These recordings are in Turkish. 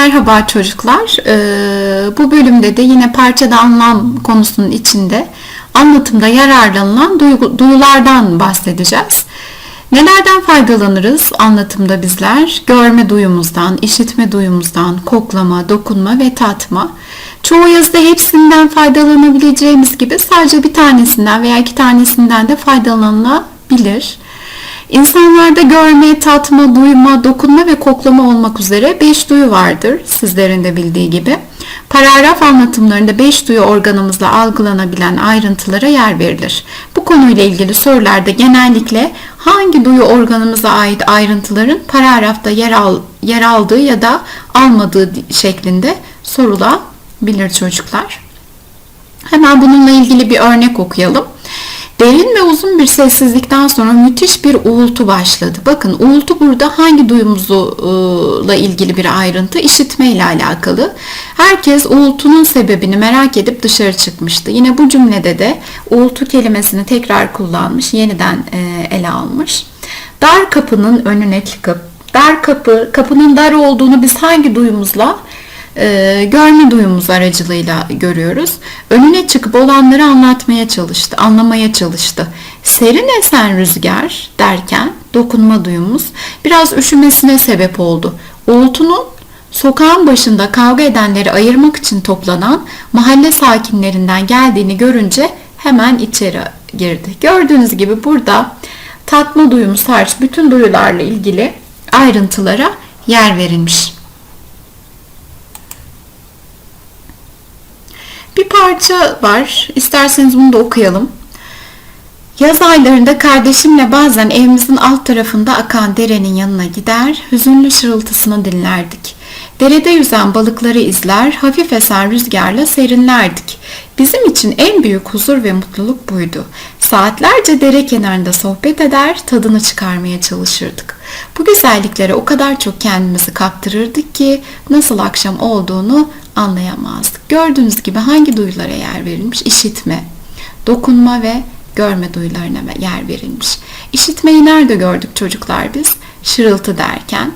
Merhaba çocuklar. Ee, bu bölümde de yine parçada anlam konusunun içinde anlatımda yararlanılan duyulardan bahsedeceğiz. Nelerden faydalanırız anlatımda bizler? Görme duyumuzdan, işitme duyumuzdan, koklama, dokunma ve tatma. Çoğu yazıda hepsinden faydalanabileceğimiz gibi sadece bir tanesinden veya iki tanesinden de faydalanılabilir. İnsanlarda görme, tatma, duyma, dokunma ve koklama olmak üzere 5 duyu vardır sizlerin de bildiği gibi. Paragraf anlatımlarında 5 duyu organımızla algılanabilen ayrıntılara yer verilir. Bu konuyla ilgili sorularda genellikle hangi duyu organımıza ait ayrıntıların paragrafta yer, al, yer aldığı ya da almadığı şeklinde sorulabilir çocuklar. Hemen bununla ilgili bir örnek okuyalım. Derin ve uzun bir sessizlikten sonra müthiş bir uğultu başladı. Bakın uğultu burada hangi duyumuzla ilgili bir ayrıntı? İşitme ile alakalı. Herkes uğultunun sebebini merak edip dışarı çıkmıştı. Yine bu cümlede de uğultu kelimesini tekrar kullanmış, yeniden ele almış. Dar kapının önüne çıkıp, dar kapı, kapının dar olduğunu biz hangi duyumuzla e, görme duyumuz aracılığıyla görüyoruz. Önüne çıkıp olanları anlatmaya çalıştı, anlamaya çalıştı. Serin esen rüzgar derken dokunma duyumuz biraz üşümesine sebep oldu. Uğultunun sokağın başında kavga edenleri ayırmak için toplanan mahalle sakinlerinden geldiğini görünce hemen içeri girdi. Gördüğünüz gibi burada tatma duyumuz hariç bütün duyularla ilgili ayrıntılara yer verilmiş. Bir parça var. İsterseniz bunu da okuyalım. Yaz aylarında kardeşimle bazen evimizin alt tarafında akan derenin yanına gider, hüzünlü şırıltısını dinlerdik. Derede yüzen balıkları izler, hafif esen rüzgarla serinlerdik. Bizim için en büyük huzur ve mutluluk buydu. Saatlerce dere kenarında sohbet eder, tadını çıkarmaya çalışırdık. Bu güzelliklere o kadar çok kendimizi kaptırırdık ki nasıl akşam olduğunu anlayamazdık. Gördüğünüz gibi hangi duyulara yer verilmiş? İşitme, dokunma ve görme duyularına yer verilmiş. İşitmeyi nerede gördük çocuklar biz? Şırıltı derken.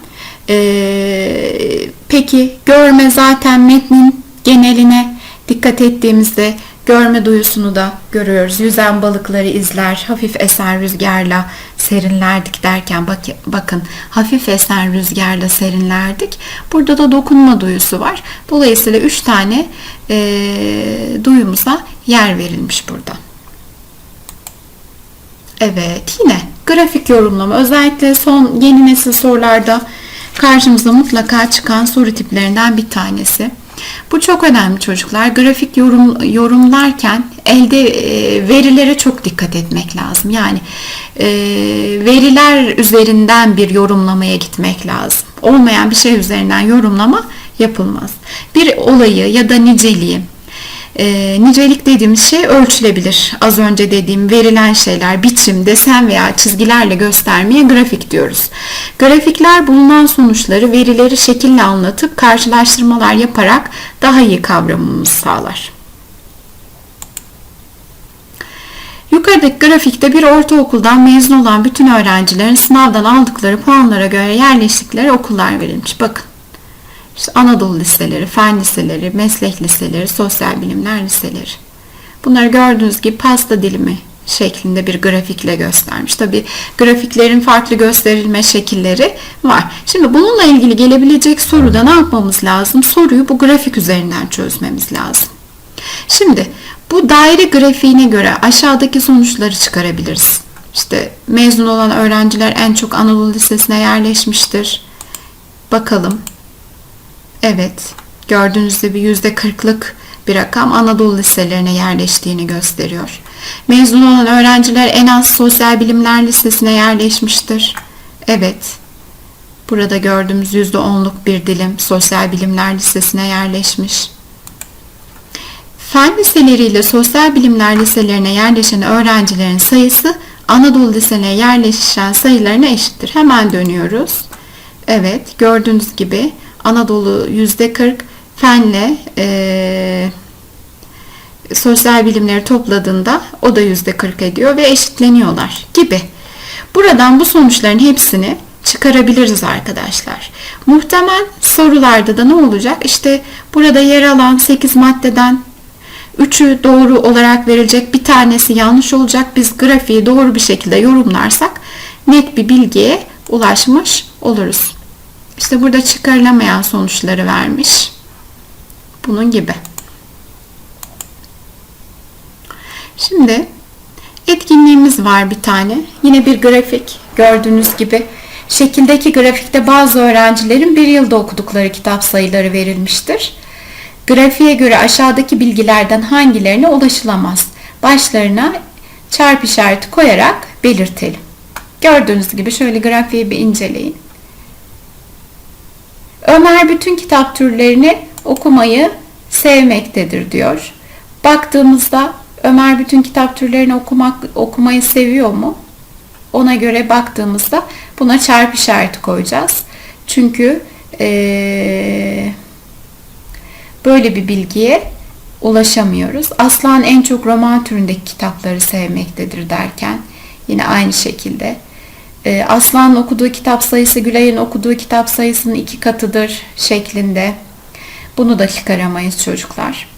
Ee, peki görme zaten metnin geneline dikkat ettiğimizde görme duyusunu da görüyoruz. Yüzen balıkları izler, hafif esen rüzgarla serinlerdik derken bak, bakın hafif esen rüzgarla serinlerdik. Burada da dokunma duyusu var. Dolayısıyla 3 tane e, duyumuza yer verilmiş burada. Evet yine grafik yorumlama özellikle son yeni nesil sorularda karşımıza mutlaka çıkan soru tiplerinden bir tanesi. Bu çok önemli çocuklar. Grafik yorum, yorumlarken elde e, verilere çok dikkat etmek lazım. Yani e, veriler üzerinden bir yorumlamaya gitmek lazım. Olmayan bir şey üzerinden yorumlama yapılmaz. Bir olayı ya da niceliği e, nicelik dediğimiz şey ölçülebilir. Az önce dediğim verilen şeyler biçim, desen veya çizgilerle göstermeye grafik diyoruz. Grafikler bulunan sonuçları verileri şekille anlatıp karşılaştırmalar yaparak daha iyi kavramamızı sağlar. Yukarıdaki grafikte bir ortaokuldan mezun olan bütün öğrencilerin sınavdan aldıkları puanlara göre yerleştikleri okullar verilmiş. Bakın. İşte Anadolu liseleri, fen liseleri, meslek liseleri, sosyal bilimler liseleri. Bunları gördüğünüz gibi pasta dilimi şeklinde bir grafikle göstermiş. Tabi grafiklerin farklı gösterilme şekilleri var. Şimdi bununla ilgili gelebilecek soruda ne yapmamız lazım? Soruyu bu grafik üzerinden çözmemiz lazım. Şimdi bu daire grafiğine göre aşağıdaki sonuçları çıkarabiliriz. İşte mezun olan öğrenciler en çok Anadolu Lisesi'ne yerleşmiştir. Bakalım. Evet, gördüğünüz gibi yüzde kırklık bir rakam Anadolu liselerine yerleştiğini gösteriyor. Mezun olan öğrenciler en az Sosyal Bilimler Lisesi'ne yerleşmiştir. Evet, burada gördüğümüz yüzde onluk bir dilim Sosyal Bilimler Lisesi'ne yerleşmiş. Fen liseleriyle sosyal bilimler liselerine yerleşen öğrencilerin sayısı Anadolu liselerine yerleşen sayılarına eşittir. Hemen dönüyoruz. Evet, gördüğünüz gibi Anadolu %40, fenle e, sosyal bilimleri topladığında o da %40 ediyor ve eşitleniyorlar gibi. Buradan bu sonuçların hepsini çıkarabiliriz arkadaşlar. Muhtemel sorularda da ne olacak? İşte burada yer alan 8 maddeden 3'ü doğru olarak verilecek, bir tanesi yanlış olacak. Biz grafiği doğru bir şekilde yorumlarsak net bir bilgiye ulaşmış oluruz. İşte burada çıkarılamayan sonuçları vermiş. Bunun gibi. Şimdi etkinliğimiz var bir tane. Yine bir grafik gördüğünüz gibi. Şekildeki grafikte bazı öğrencilerin bir yılda okudukları kitap sayıları verilmiştir. Grafiğe göre aşağıdaki bilgilerden hangilerine ulaşılamaz? Başlarına çarpı işareti koyarak belirtelim. Gördüğünüz gibi şöyle grafiği bir inceleyin. Ömer bütün kitap türlerini okumayı sevmektedir diyor. Baktığımızda Ömer bütün kitap türlerini okumak okumayı seviyor mu? Ona göre baktığımızda buna çarpı işareti koyacağız. Çünkü ee, böyle bir bilgiye ulaşamıyoruz. Aslan en çok roman türündeki kitapları sevmektedir derken yine aynı şekilde e, Aslan'ın okuduğu kitap sayısı Gülay'ın okuduğu kitap sayısının iki katıdır şeklinde. Bunu da çıkaramayız çocuklar.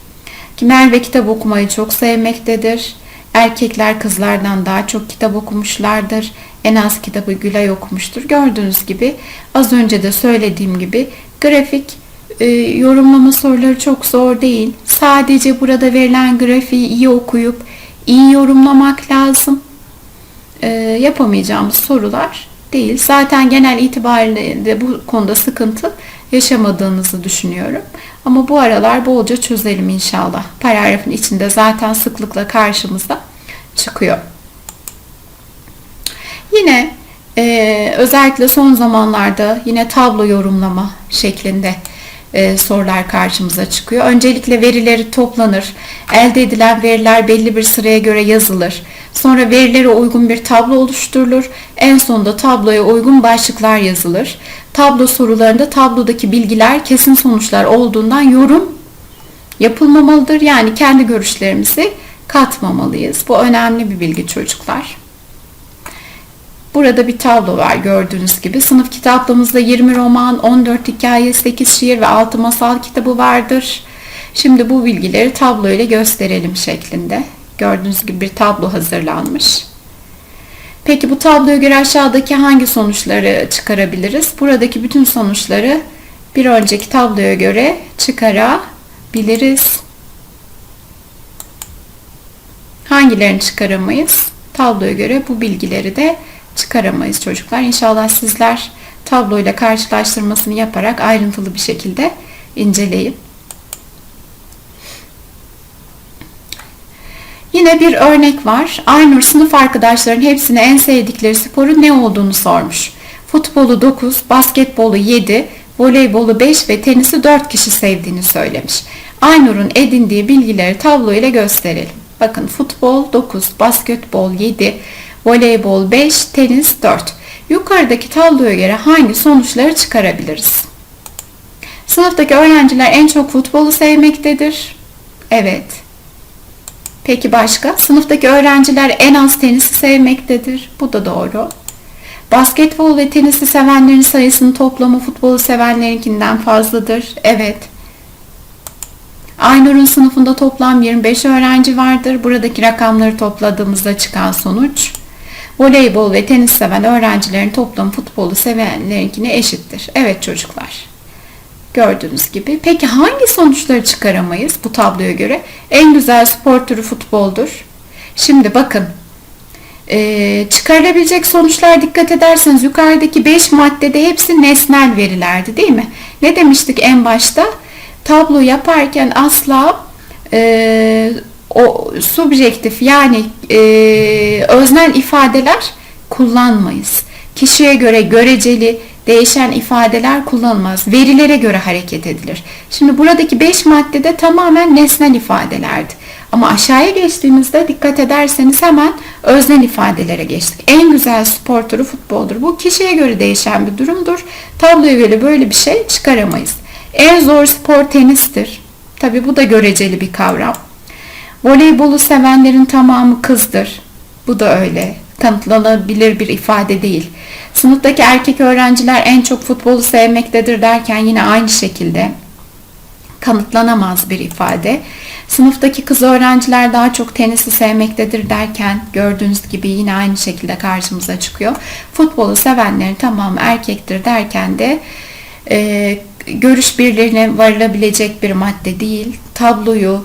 Ki Merve kitap okumayı çok sevmektedir. Erkekler kızlardan daha çok kitap okumuşlardır. En az kitabı Gülay okumuştur. Gördüğünüz gibi az önce de söylediğim gibi grafik e, yorumlama soruları çok zor değil. Sadece burada verilen grafiği iyi okuyup iyi yorumlamak lazım. E, yapamayacağımız sorular değil. Zaten genel itibariyle de bu konuda sıkıntı yaşamadığınızı düşünüyorum. Ama bu aralar bolca çözelim inşallah. Paragrafın içinde zaten sıklıkla karşımıza çıkıyor. Yine e, özellikle son zamanlarda yine tablo yorumlama şeklinde e, sorular karşımıza çıkıyor. Öncelikle verileri toplanır. Elde edilen veriler belli bir sıraya göre yazılır. Sonra verilere uygun bir tablo oluşturulur. En sonunda tabloya uygun başlıklar yazılır. Tablo sorularında tablodaki bilgiler kesin sonuçlar olduğundan yorum yapılmamalıdır. Yani kendi görüşlerimizi katmamalıyız. Bu önemli bir bilgi çocuklar. Burada bir tablo var gördüğünüz gibi. Sınıf kitaplığımızda 20 roman, 14 hikaye, 8 şiir ve 6 masal kitabı vardır. Şimdi bu bilgileri tablo ile gösterelim şeklinde. Gördüğünüz gibi bir tablo hazırlanmış. Peki bu tabloya göre aşağıdaki hangi sonuçları çıkarabiliriz? Buradaki bütün sonuçları bir önceki tabloya göre çıkarabiliriz. Hangilerini çıkaramayız? Tabloya göre bu bilgileri de çıkaramayız çocuklar. İnşallah sizler tabloyla karşılaştırmasını yaparak ayrıntılı bir şekilde inceleyin. Yine bir örnek var. Aynur sınıf arkadaşların hepsine en sevdikleri sporun ne olduğunu sormuş. Futbolu 9, basketbolu 7, voleybolu 5 ve tenisi 4 kişi sevdiğini söylemiş. Aynur'un edindiği bilgileri tablo ile gösterelim. Bakın futbol 9, basketbol 7, voleybol 5, tenis 4. Yukarıdaki tabloya göre hangi sonuçları çıkarabiliriz? Sınıftaki öğrenciler en çok futbolu sevmektedir. Evet. Peki başka? Sınıftaki öğrenciler en az tenisi sevmektedir. Bu da doğru. Basketbol ve tenisi sevenlerin sayısının toplamı futbolu sevenlerinkinden fazladır. Evet. Aynur'un sınıfında toplam 25 öğrenci vardır. Buradaki rakamları topladığımızda çıkan sonuç voleybol ve tenis seven öğrencilerin toplam futbolu sevenlerinkine eşittir. Evet çocuklar. Gördüğünüz gibi. Peki hangi sonuçları çıkaramayız bu tabloya göre? En güzel spor türü futboldur. Şimdi bakın. Ee, çıkarılabilecek sonuçlar dikkat ederseniz yukarıdaki 5 maddede hepsi nesnel verilerdi değil mi? Ne demiştik en başta? Tablo yaparken asla e, o subjektif yani e, öznel ifadeler kullanmayız. Kişiye göre göreceli, değişen ifadeler kullanılmaz. Verilere göre hareket edilir. Şimdi buradaki 5 maddede tamamen nesnel ifadelerdi. Ama aşağıya geçtiğimizde dikkat ederseniz hemen öznel ifadelere geçtik. En güzel spor türü futboldur. Bu kişiye göre değişen bir durumdur. Tabloya göre böyle bir şey çıkaramayız. En zor spor tenistir. Tabi bu da göreceli bir kavram. Voleybolu sevenlerin tamamı kızdır. Bu da öyle. kanıtlanabilir bir ifade değil. Sınıftaki erkek öğrenciler en çok futbolu sevmektedir derken yine aynı şekilde kanıtlanamaz bir ifade. Sınıftaki kız öğrenciler daha çok tenisi sevmektedir derken gördüğünüz gibi yine aynı şekilde karşımıza çıkıyor. Futbolu sevenlerin tamamı erkektir derken de e, görüş birliğine varılabilecek bir madde değil. Tabloyu,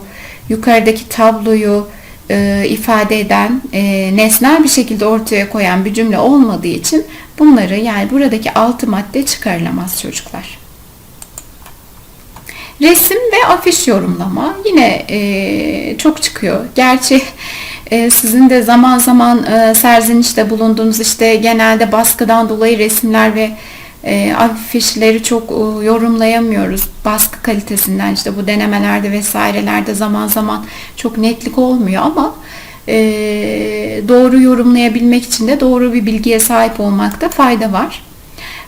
yukarıdaki tabloyu e, ifade eden, e, nesnel bir şekilde ortaya koyan bir cümle olmadığı için bunları yani buradaki altı madde çıkarılamaz çocuklar. Resim ve afiş yorumlama yine e, çok çıkıyor. Gerçi e, sizin de zaman zaman e, serzenişte bulunduğunuz işte genelde baskıdan dolayı resimler ve e, afişleri çok e, yorumlayamıyoruz. Baskı kalitesinden işte bu denemelerde vesairelerde zaman zaman çok netlik olmuyor ama e, doğru yorumlayabilmek için de doğru bir bilgiye sahip olmakta fayda var.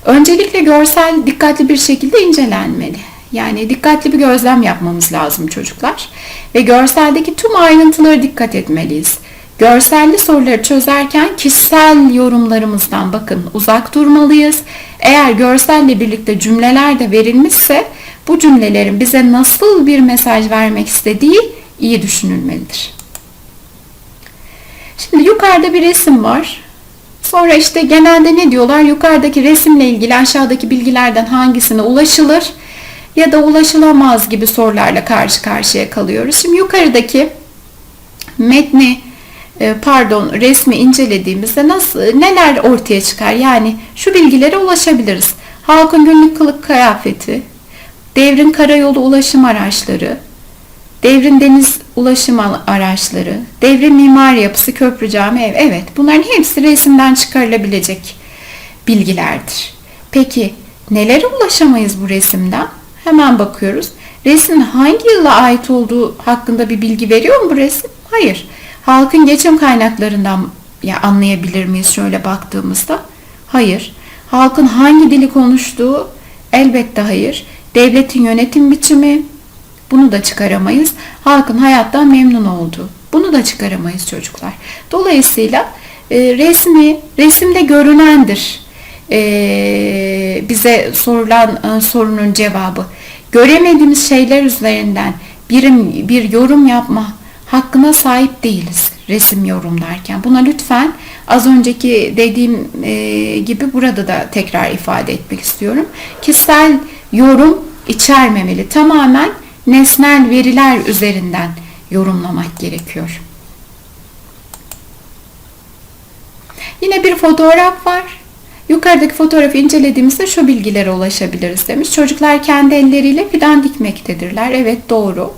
Öncelikle görsel dikkatli bir şekilde incelenmeli. Yani dikkatli bir gözlem yapmamız lazım çocuklar. Ve görseldeki tüm ayrıntılara dikkat etmeliyiz. Görselli soruları çözerken kişisel yorumlarımızdan bakın uzak durmalıyız. Eğer görselle birlikte cümleler de verilmişse bu cümlelerin bize nasıl bir mesaj vermek istediği iyi düşünülmelidir. Şimdi yukarıda bir resim var. Sonra işte genelde ne diyorlar? Yukarıdaki resimle ilgili aşağıdaki bilgilerden hangisine ulaşılır ya da ulaşılamaz gibi sorularla karşı karşıya kalıyoruz. Şimdi yukarıdaki metni pardon resmi incelediğimizde nasıl neler ortaya çıkar? Yani şu bilgilere ulaşabiliriz. Halkın günlük kılık kıyafeti, devrin karayolu ulaşım araçları, devrin deniz ulaşım araçları, devrin mimari yapısı, köprü, cami, ev. Evet bunların hepsi resimden çıkarılabilecek bilgilerdir. Peki nelere ulaşamayız bu resimden? Hemen bakıyoruz. Resmin hangi yıla ait olduğu hakkında bir bilgi veriyor mu bu resim? Hayır. Halkın geçim kaynaklarından ya anlayabilir miyiz şöyle baktığımızda? Hayır. Halkın hangi dili konuştuğu? Elbette hayır. Devletin yönetim biçimi? Bunu da çıkaramayız. Halkın hayattan memnun olduğu. Bunu da çıkaramayız çocuklar. Dolayısıyla e, resmi, resimde görünendir e, bize sorulan e, sorunun cevabı. Göremediğimiz şeyler üzerinden birim bir yorum yapma hakkına sahip değiliz resim yorumlarken. Buna lütfen az önceki dediğim e, gibi burada da tekrar ifade etmek istiyorum. Kişisel yorum içermemeli. Tamamen nesnel veriler üzerinden yorumlamak gerekiyor. Yine bir fotoğraf var. Yukarıdaki fotoğrafı incelediğimizde şu bilgilere ulaşabiliriz demiş. Çocuklar kendi elleriyle fidan dikmektedirler. Evet doğru.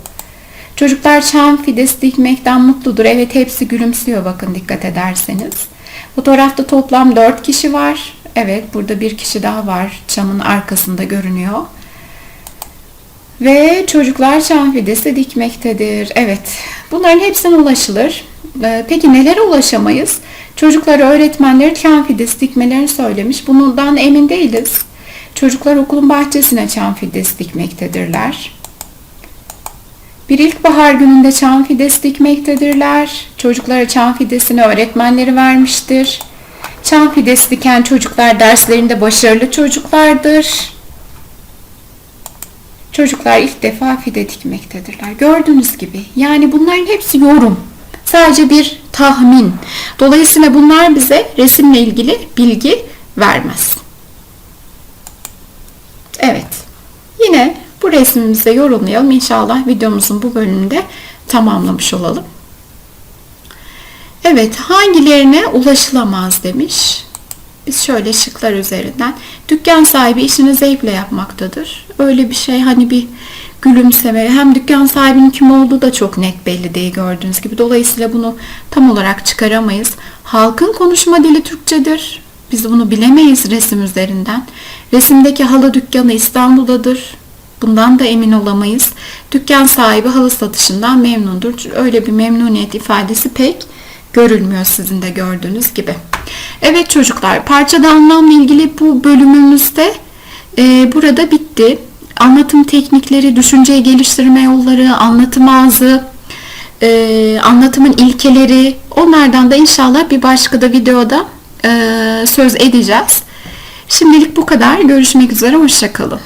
Çocuklar çam fidesi dikmekten mutludur. Evet hepsi gülümsüyor bakın dikkat ederseniz. Fotoğrafta toplam 4 kişi var. Evet burada bir kişi daha var. Çamın arkasında görünüyor. Ve çocuklar çam fidesi dikmektedir. Evet bunların hepsine ulaşılır. Ee, peki nelere ulaşamayız? Çocuklara öğretmenleri çam fidesi dikmelerini söylemiş. Bundan emin değiliz. Çocuklar okulun bahçesine çam fidesi dikmektedirler. Bir ilkbahar gününde çam fidesi dikmektedirler. Çocuklara çam fidesini öğretmenleri vermiştir. Çam fidesi diken çocuklar derslerinde başarılı çocuklardır. Çocuklar ilk defa fide dikmektedirler. Gördüğünüz gibi yani bunların hepsi yorum. Sadece bir tahmin. Dolayısıyla bunlar bize resimle ilgili bilgi vermez. Evet. Yine bu resmimizi yorumlayalım. İnşallah videomuzun bu bölümünde tamamlamış olalım. Evet, hangilerine ulaşılamaz demiş. Biz şöyle şıklar üzerinden. Dükkan sahibi işini zevkle yapmaktadır. Öyle bir şey hani bir gülümseme hem dükkan sahibinin kim olduğu da çok net belli değil gördüğünüz gibi. Dolayısıyla bunu tam olarak çıkaramayız. Halkın konuşma dili Türkçedir. Biz bunu bilemeyiz resim üzerinden. Resimdeki halı dükkanı İstanbul'dadır. Bundan da emin olamayız. Dükkan sahibi halı satışından memnundur. Öyle bir memnuniyet ifadesi pek görülmüyor sizin de gördüğünüz gibi. Evet çocuklar parçada anlamla ilgili bu bölümümüzde e, burada bitti. Anlatım teknikleri, düşünceyi geliştirme yolları, anlatım ağzı, e, anlatımın ilkeleri, onlardan da inşallah bir başka da videoda e, söz edeceğiz. Şimdilik bu kadar. Görüşmek üzere, hoşçakalın.